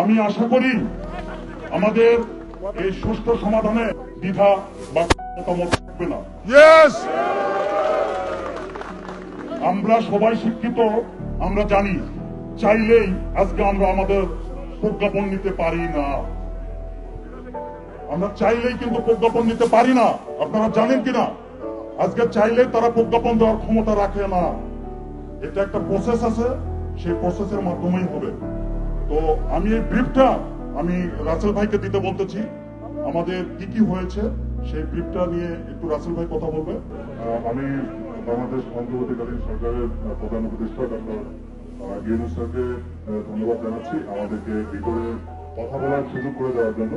আমি আশা করি আমাদের এই সুষ্ঠু সমাধানে দ্বিধা বা মতামত থাকবে না। আমরা সবাই শিক্ষিত আমরা জানি চাইলেই আজকে আমরা আমাদের প্রজ্ঞাপন নিতে পারি না। আমরা চাইলেই কিন্তু প্রজ্ঞাপন নিতে পারি না। আপনারা জানেন কিনা? আজকে চাইলেই তারা প্রজ্ঞাপন দেওয়ার ক্ষমতা রাখে না। এটা একটা প্রসেস আছে সেই প্রসেসের মাধ্যমেই হবে। তো আমি এই ব্রিফটা আমি রাসেল ভাইকে দিতে বলতেছি। আমাদের কি কি হয়েছে সেই ব্রিফটা নিয়ে একটু রাসেল ভাই কথা বলবে। আমি বাংলাদেশ অন্তর্বর্তীকালীন সরকারের প্রধান উপদেষ্টা ডক্টর ইউনুস স্যারকে ধন্যবাদ জানাচ্ছি আমাদেরকে ভিতরে কথা বলার সুযোগ করে দেওয়ার জন্য।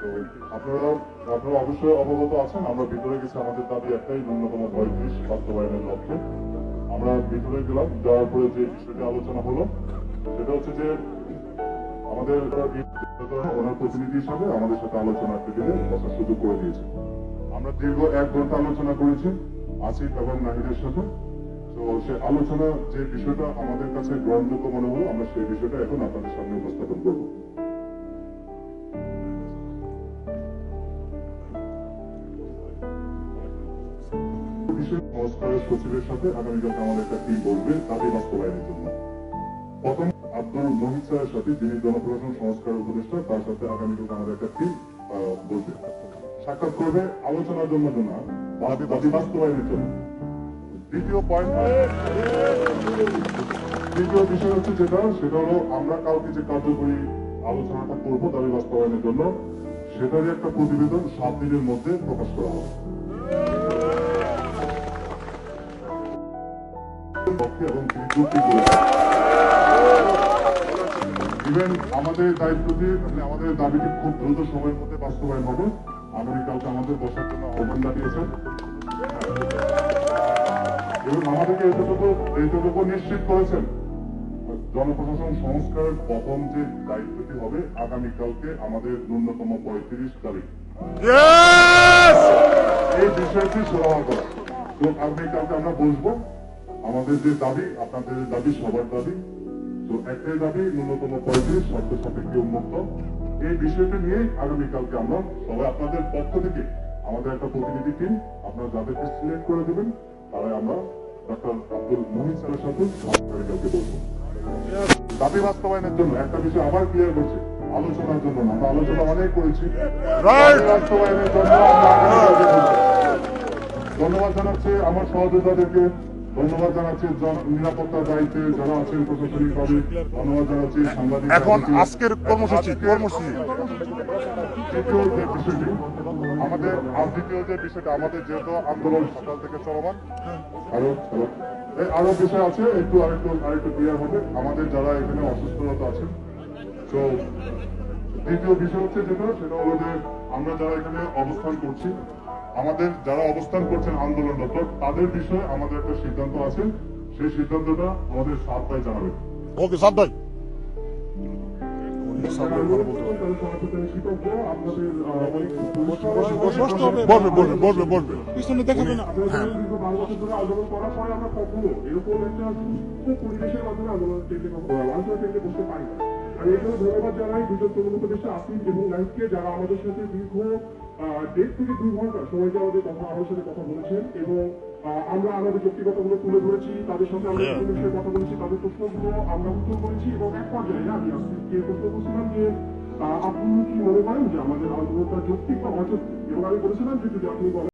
তো আপনারা আপনারা অবশ্যই অবগত আছেন, আমরা ভিতরে গেছি, আমাদের দাবি একটাই, ন্যূনতম পঁয়ত্রিশ বাস্তবায়নের লক্ষ্যে। আমরা ভিতরে গেলাম, যাওয়ার পরে যে বিষয়টি আলোচনা হলো সেটা হচ্ছে যে আমাদের ওনার প্রতিনিধি হিসাবে আমাদের সাথে আলোচনা টেবিলে বসার সুযোগ করে দিয়েছে। আমরা দীর্ঘ এক ঘণ্টা আলোচনা করেছি আসিফ এবং নাহিদের সাথে। তো সে আলোচনা যে বিষয়টা আমাদের কাছে গ্রহণযোগ্য মনে হলো, আমরা সেই বিষয়টা এখন আপনাদের সামনে উপস্থাপন করব। সংস্কারের সচিবের সাথে আগামীকালকে আমাদের একটা টিম বসবে দাবি বাস্তবায়নের জন্য। প্রথম আব্দুল মহিদ স্যারের সাথে যিনি জনপ্রশাসন সংস্কার উপদেষ্টা, তার সাথে আগামীকালকে আমাদের একটা টিম বসবে সাক্ষাৎ করবে আলোচনার জন্য না বাস্তবায়নের জন্য। দ্বিতীয় বিষয় হচ্ছে যেটা, সেটা হলো আমরা যে কার্যকরী আলোচনাটা করব দাবি বাস্তবায়নের জন্য, সেটারই একটা প্রতিবেদন সাত দিনের মধ্যে প্রকাশ করা হবে। এবং ইভেন আমাদের দায়িত্বটি মানে আমাদের দাবিটি খুব দ্রুত সময়ের মধ্যে বাস্তবায়ন হবে আগামীকালকে আমাদের বসার জন্য আহ্বান জানিয়েছেন। এবং আমাদেরকে এতটুকু এইটুকু নিশ্চিত করেছেন জনপ্রশাসন সংস্কারের প্রথম যে দায়িত্বটি হবে আগামীকালকে আমাদের ন্যূনতম পঁয়ত্রিশ তারিখ। এই বিষয়টি সুরাহা করা। তো আগামীকালকে আমরা বসবো। আমাদের যে দাবি আপনাদের দাবি সবার দাবি তো একটাই দাবি ন্যূনতম পঁয়ত্রিশ শর্ত সাপেক্ষে উন্মুক্ত। এই বিষয়টা নিয়ে আগামীকালকে আমরা সবাই আপনাদের পক্ষ থেকে আমাদের একটা প্রতিনিধি টিম আপনারা যাদেরকে সিলেক্ট করে দেবেন তারাই আমরা ডক্টর আব্দুল মোহিত স্যারের সাথে আগামীকালকে বসবো দাবি বাস্তবায়নের জন্য একটা বিষয় আবার ক্লিয়ার করছে আলোচনার জন্য না আমরা আলোচনা অনেক করেছি। বাস্তবায়নের জন্য। ধন্যবাদ জানাচ্ছি আমার সহযোদ্ধাদেরকে। ধন্যবাদ জানাচ্ছি জন- নিরাপত্তার দায়িত্বে যারা আছেন প্রশাসনিক ভাবে ধন্যবাদ জানাচ্ছি সাংবাদিক এখন। আজকের কর্মসূচি কর্মসূচি দ্বিতীয় যে বিষয়টি আমাদের আর দ্বিতীয় যে বিষয়টা আমাদের যেহেতু আন্দোলন সকাল থেকে চলমান আরও এই আরও বিষয় আছে একটু আরেকটু আরেকটু ক্লিয়ার হবে আমাদের যারা এখানে অসুস্থতা আছে তো দ্বিতীয় বিষয় হচ্ছে যেটা সেটা হলো যে আমরা যারা এখানে অবস্থান করছি আমাদের যারা অবস্থান করছেন আন্দোলনরত তাদের বিষয়ে আমাদের একটা সিদ্ধান্ত আছে। সেই সিদ্ধান্তটা আমাদের সাত ভাই জানাবেন। ওকে সাদ ভাই। হ্যাঁ। সুস্থ পরিবেশের মাধ্যমে আন্দোলন পারি না। আমি এখানে ধন্যবাদ জানাই দুজন তরুণ উপদেষ্টা আসিফ এবং নাইফকে যারা আমাদের সাথে দীর্ঘ দেড় থেকে দুই ঘণ্টা সময়কে আমাদের কথা আমাদের সাথে কথা বলেছেন এবং আমরা আমাদের যৌক্তিকতাগুলো তুলে ধরেছি তাদের সাথে আমরা. বিভিন্ন বিষয়ে কথা বলেছি তাদের প্রশ্নগুলো আমরা উত্তর করেছি এবং এক পর্যায়ে আমি আসিফকে প্রশ্ন করছিলাম যে আহ, আপনি কি মনে করেন যে আমাদের আন্দোলনটা যৌক্তিক বা অযৌক্তিক এবং আমি বলেছিলাম যে যদি আপনি বলেন